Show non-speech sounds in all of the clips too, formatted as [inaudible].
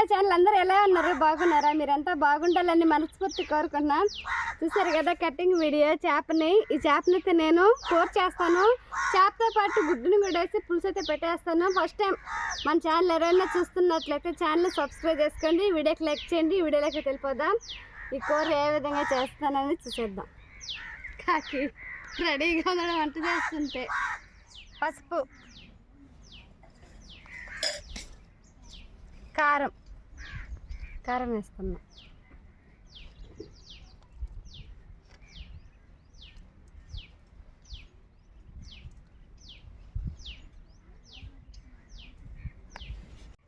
మా ఛానల్ అందరూ ఎలా ఉన్నారు? బాగున్నారా? మీరంతా బాగుండాలని మనస్ఫూర్తి కోరుకున్నా చూసారు కదా కటింగ్ వీడియో చేపని. ఈ చేపని అయితే నేను కూర చేస్తాను. చేపతో పాటు గుడ్డుని కూడా వేసి పులుసు అయితే పెట్టేస్తాను. ఫస్ట్ టైం మన ఛానల్ ఎవరైనా చూస్తున్నట్లయితే ఛానల్ సబ్స్క్రైబ్ చేసుకోండి. వీడియోకి లైక్ చేయండి. వీడియోలోకి వెళ్ళిపోదాం. ఈ కూర ఏ విధంగా చేస్తానని చూసేద్దాం. కాకి రెడీగా ఉన్నాడు వంట చేస్తుంటే. పసుపు. కారం. కారం వేస్తున్నా.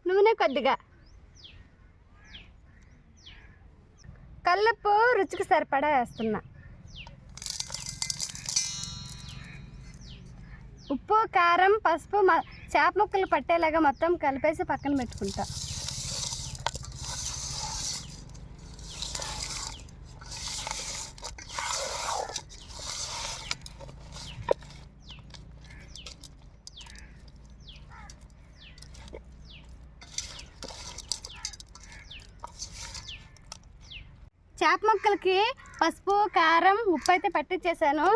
నూనె కొద్దిగా. కల్లుప్పు రుచికి సరిపడా వేస్తున్నా. ఉప్పు కారం పసుపు చేప ముక్కలు పట్టేలాగా మొత్తం కలిపేసి పక్కన పెట్టుకుంటా. చేప ముక్కలకి పసుపు కారం ఉప్పు అయితే పట్టించేసాను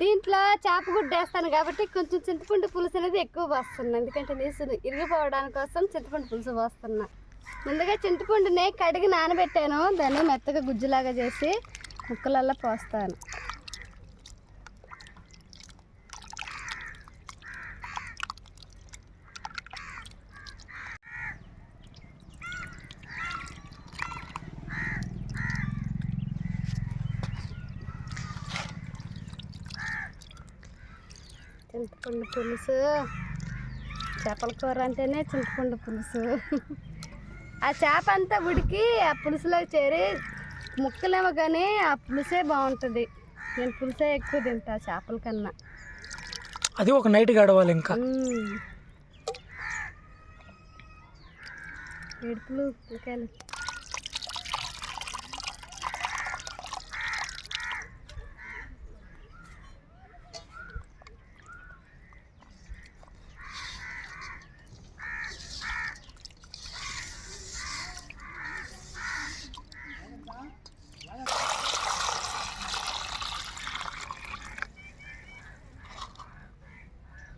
దీంట్లో చేప గుడ్డ వేస్తాను కాబట్టి కొంచెం చింతపండు పులుసు అనేది ఎక్కువ పోస్తున్నాను ఎందుకంటే నీసు ఇరిగిపోవడానికి కోసం చింతపండు పులుసు పోస్తున్నా. ముందుగా చింతపండుని కడిగి నానబెట్టాను. దాన్ని మెత్తగా గుజ్జులాగా చేసి ముక్కలల్లో పోస్తాను చింతపండు పులుసు. చేపల కూర అంటేనే చింతపండు పులుసు. ఆ చేప అంతా ఉడికి ఆ పులుసులో చేరి ముక్కలేమో కానీ ఆ పులుసే బాగుంటుంది. నేను పులుసే ఎక్కువ తింటా చేపల కన్నా. అది ఒక నైట్ గడవాలి ఇంకా. ఏడుపులు పిల్లకాయలు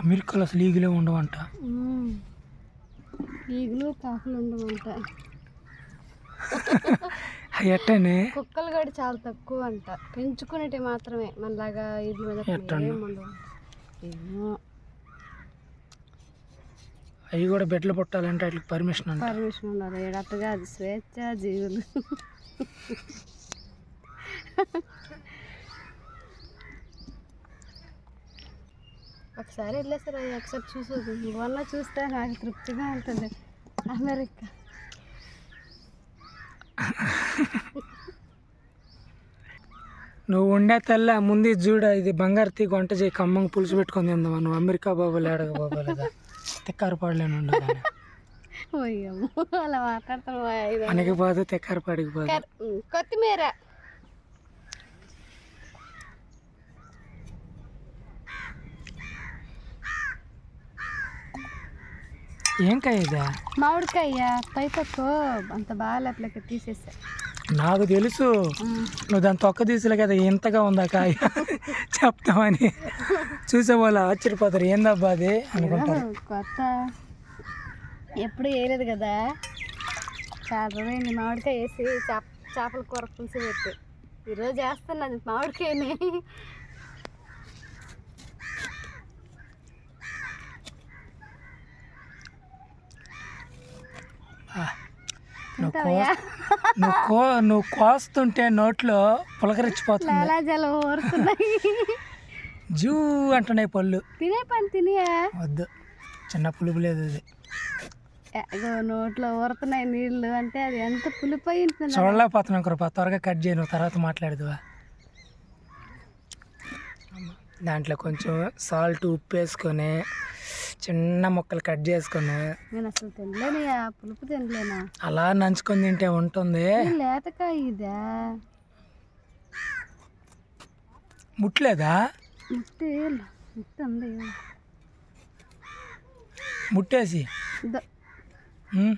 అమెరికాలో అసలు ఈగులే ఉండవంట. ఈగలు కాకులు ఉండమంట అవి ఎట్టనే? కుక్కలు కూడా చాలా తక్కువ అంట పెంచుకునేటి మాత్రమే మనలాగా ఇల్లు మీద అవి కూడా బెడ్లు పుట్టాలంటే వాటికి పర్మిషన్ పర్మిషన్ ఉండదు ఏడట్టుగా అది స్వేచ్ఛ జీవులు. ఒకసారి వెళ్ళేసారు అది ఒకసారి చూసేది ఇవన్నీ చూస్తే నాకు తృప్తిగా ఉంటుంది. అమెరికా. నువ్వు ఉండే తెల్ల ముందు చూడ ఇది బంగారు తీ వంట చేయి కమ్మం పులుసు పెట్టుకొని తిందామా? నువ్వు అమెరికా బాబులు ఏడగ బాబులుగా తెక్కారపాడులేని ఉండదు అలా మాట్లాడతాను మనకి పోదు తెక్కారపాడికి పోదు. కొత్తిమీర. ఏం కాయ ఇదా? మామిడికాయ పైపక్కు అంత బాగా లోపలికి తీసేసా. నాకు తెలుసు. నువ్వు దాని తొక్క తీసలే కదా ఇంతగా ఉందా కాయ? [laughs] చెప్తామని. చూసే వాళ్ళు ఆశ్చర్యపోతారు. ఏందబ్బా అది? అనుకుంటారు. కొత్త. ఎప్పుడు వేయలేదు కదా. చాలా రోజులైంది మామిడికాయ వేసి చేప చేపల కూర పులుసు పెట్టి. ఈరోజు వేస్తున్నాను మామిడికాయని. నువ్వు? కోస్- నువ్వు కో నువ్వు కోస్తుంటే నోట్లో పులకరించిపోతుంది. ఊరుతున్నాయి. జూ అంటున్నాయి పళ్ళు. తినే పని తినియా? వద్దు. చిన్న పులుపు లేదు అది. నోట్లో ఊరుతున్నాయి నీళ్ళు అంటే అది ఎంత ఉంటుంది చూడలేకపోతున్నాం కృప. త్వరగా కట్ చేయను తర్వాత మాట్లాడదువా? దాంట్లో కొంచెం సాల్ట్ ఉప్పు వేసుకొని చిన్న ముక్కలు కట్ చేసుకొని నేను అసలు తినలేనయ్యా పులుపు తినలేనా? అలా నంచుకొని తింటే ఉంటుంది. లేతకాయ ఇదా? ముట్లేదా ముట్టి ముట్టి ఉంది ముట్టేసి. ఉమ్.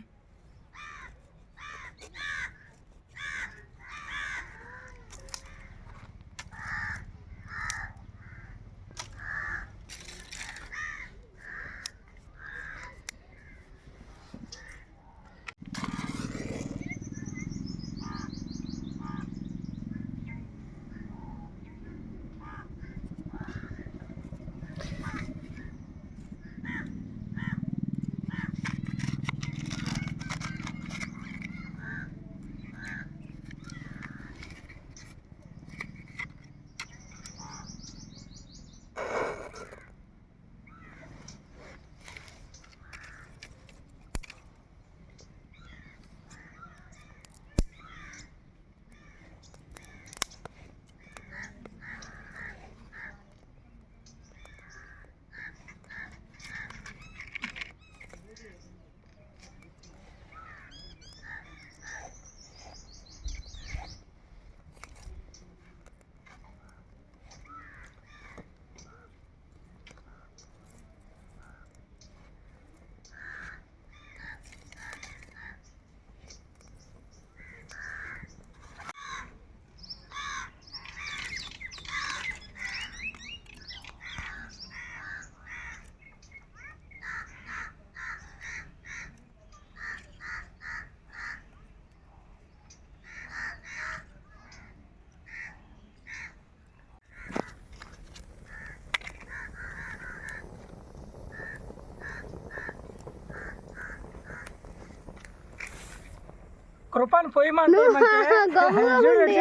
[laughs] గమ్ముగా [laughs] ఉండి.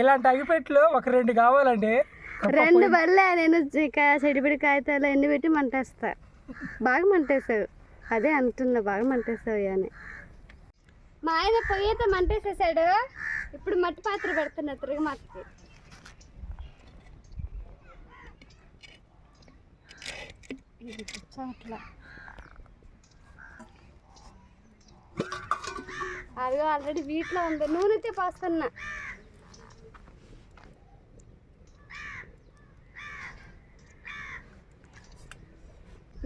ఇలాంటి అగిపెట్లు ఒక రెండు కావాలండి. రెండు బల్లే నేను చెడిపిడి కాగితాలు ఎన్ని పెట్టి మంటేస్తా. బాగా మంటేసావు. అదే అంటున్నా బాగా మంటేసావు అని. మా ఆయన పొయ్యి అయితే మంటేసేసాడు. ఇప్పుడు మట్టి పాత్ర పెడుతున్నా తిరిగి మట్టికి. ఇది అదిగో ఆల్రెడీ వీటిలో ఉంది. నూనెతే అయితే పోస్తున్నా.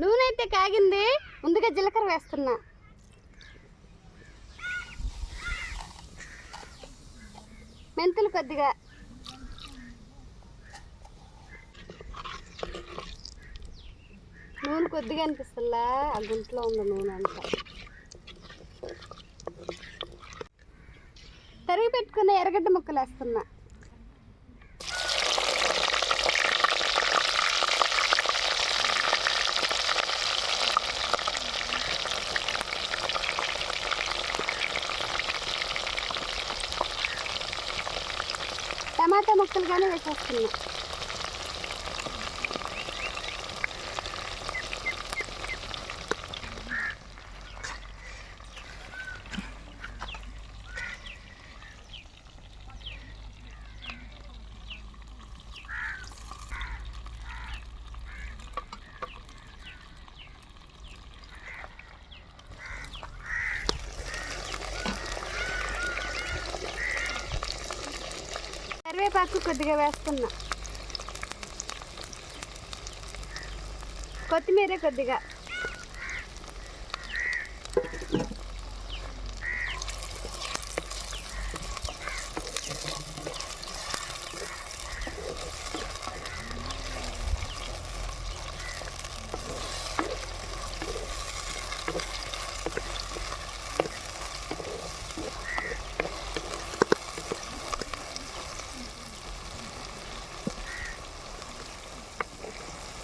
నూనె అయితే కాగింది. ముందుగా జీలకర్ర వేస్తున్నా. మెంతులు కొద్దిగా. నూనె కొద్దిగా అనిపిస్తుందా? ఆ గుంట్లో ఉంది నూనె అంతా. తరిగి పెట్టుకున్న ఎర్రగడ్డ ముక్కలు వేస్తున్నా టమాటా ముక్కలు కానీ వేసేస్తున్నా. కరివేపాకు కొద్దిగా వేస్తున్నా. కొత్తిమీర కొద్దిగా.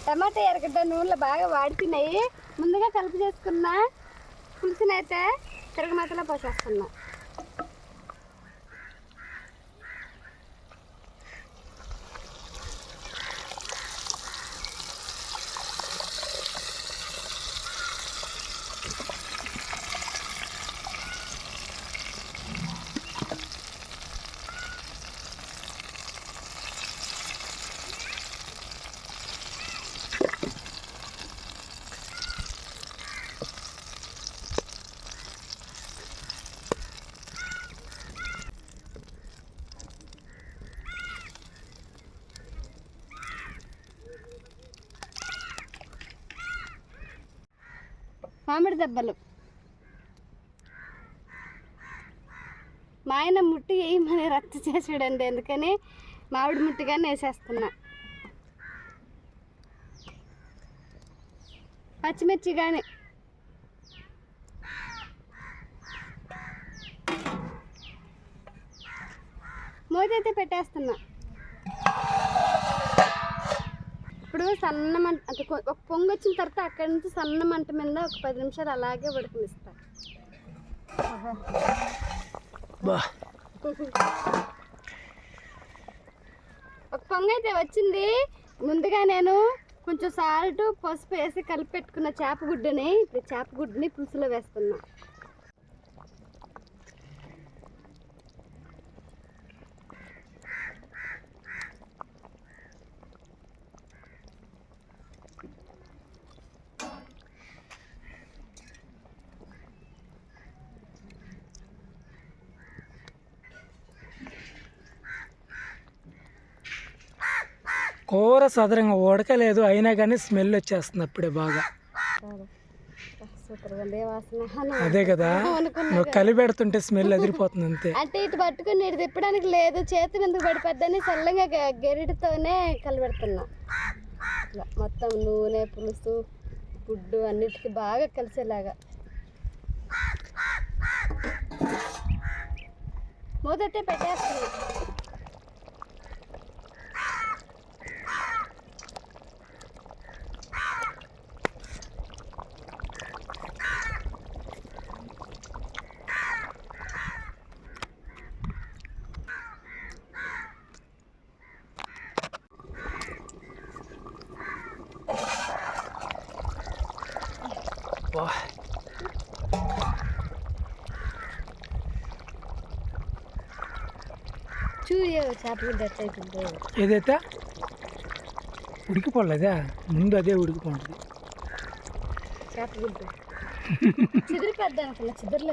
టమాటా ఎరగడ్డ నూనెలో బాగా వాడిపోయినాయి ముందుగా కలుపు చేసుకున్న పులుసునైతే తిరగమాతలో పోసేస్తున్నా. మామిడి దెబ్బలు. మా ఆయన ముట్టి వేయమని రద్దు చేసాడండి ఎందుకని మామిడి ముట్టిగానే వేసేస్తున్నా. పచ్చిమిర్చి కానీ మోజైతే పెట్టేస్తున్నా. ఇప్పుడు సన్న మంట అంటే కొ- ఒక పొంగు వచ్చిన తర్వాత అక్కడి నుంచి సన్న మంట మీద ఒక పది నిమిషాలు అలాగే ఉడకనిస్తా. బా. ఒక పొంగు అయితే వచ్చింది. ముందుగా నేను కొంచెం సాల్ట్ పసుపు వేసి కలిపి పెట్టుకున్న చేప గుడ్డుని ఇప్పుడు చేప గుడ్డుని పులుసులో వేస్తున్నా కూర సదరంగా ఉడకలేదు అయినా కానీ స్మెల్ వచ్చేస్తుంది అప్పుడే బాగా. అదే కదా నువ్వు కలిపెడుతుంటే స్మెల్ అదిరిపోతుంది అంతే. అంటే ఇటు పట్టుకుని ఇటు తిప్పడానికి లేదు చేతి మీదకి పడిపోద్దని చల్లగా గ- గెరిటితోనే కలిపెడుతున్నా. మొత్తం నూనె పులుసు గుడ్డు అన్నిటికీ బాగా కలిసేలాగా. మూతైతే పెట్టేస్తున్నా. ఎట్లయితుందో ఏదైతే ఉడికిపోలేదా? ముందు అదే ఉడికిపోతుంది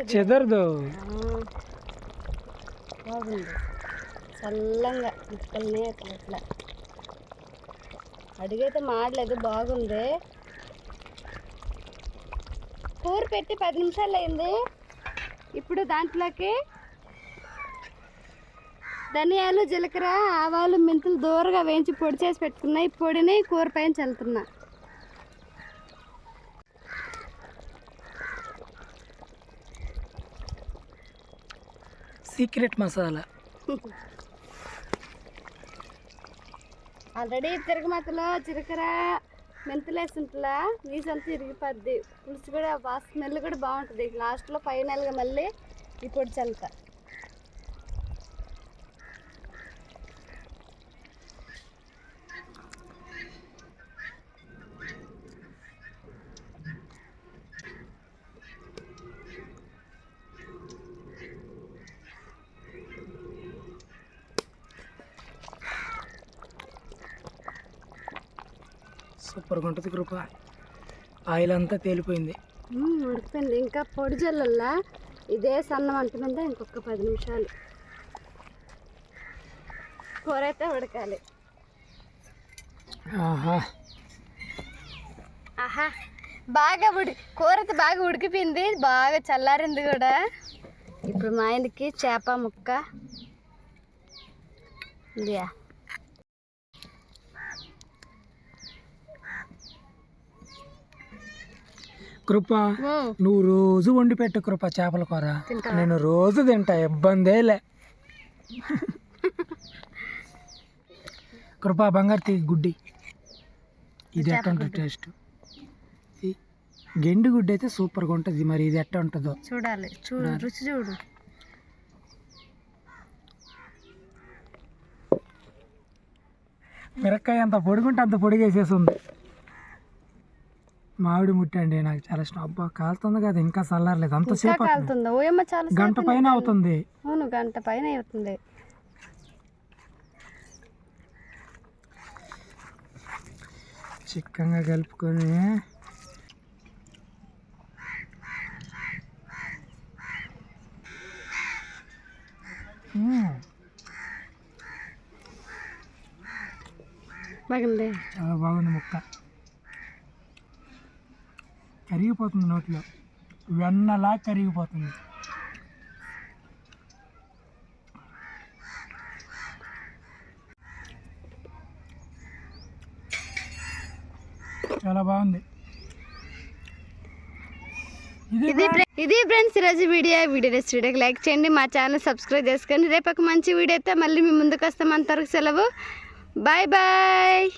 చెదరదు. బాగుంది. చల్లంగా ముక్కల్ని అట్లా ఇట్లా అడిగైతే మాడలేదు బాగుంది. కూర పెట్టి పది నిమిషాలు అయింది. ఇప్పుడు దాంట్లోకి ధనియాలు జీలకర్ర ఆవాలు మెంతులు దూరగా వేయించి పొడి చేసి పెట్టుకున్నా. ఈ పొడిని కూర పైన చల్లుతున్నా. సీక్రెట్ మసాలా. [laughs] ఆల్రెడీ తిరగమతలో జీలకర్ర మెంతులు వేస్తుంటలా నీసంతా ఇరిగిపోద్ది. పులుసు కూడా బాగా స్మెల్ కూడా బాగుంటుంది. లాస్ట్లో ఫైనల్గా మళ్ళీ ఇప్పుడు చల్లుతా. సూపర్గా ఉంటుంది కృప. ఆయిల్ అంతా తేలిపోయింది ఉడికిపోయింది. ఇంకా పొడి జల్లల్లా ఇదే సన్నం మీద ఇంకొక పది నిమిషాలు. కూర అయితే ఉడకాలి. ఆహా. ఆహా. బాగా ఉడి కూర అయితే బాగా ఉడికిపోయింది. బాగా చల్లారింది కూడా. ఇప్పుడు మా ఆయనకి చేప ముక్క. ఇదియా. కృప. నువ్వు రోజు వండి పెట్టు కృప చేపల కూర? నేను రోజు తింటా ఇబ్బందేలే కృప బంగారు తీ గుడ్డి. ఇది ఎట్ట ఉంటుంది టేస్ట్ గెండు గుడ్డు అయితే సూపర్గా ఉంటుంది మరి ఇది ఎట్ట ఉంటుందో చూడాలి. చూడు రుచి చూడు. మిరక్కాయ అంత పొడుగుంటే అంత పొడిగేసేసింది మామిడి ముట్టండి నాకు చాలా ఇష్టం. అబ్బా కాలుతుంది కదా ఇంకా చల్లారలేదు. కాలుతుందా? ఓయమ్మ చాలా సేపు గంట పైన అవుతుంది. అవును గంట పైన అవుతుంది. చిక్కంగా కలుపుకొని. బాగుంది. చాలా బాగుంది ముక్క. కరిగిపోతుంది నోట్లో. వెన్నలా కరిగిపోతుంది. చాలా బాగుంది. ఇది ఇది ఫ్రె- ఇది ఫ్రెండ్స్ ఈరోజు వీడియో. వీడియో నచ్చితే వీడియోకి లైక్ చేయండి మా ఛానల్ సబ్స్క్రైబ్ చేసుకోండి. రేపు ఒక మంచి వీడియో అయితే మళ్ళీ మీ ముందుకు వస్తాం. అంతవరకు సెలవు. Bye bye.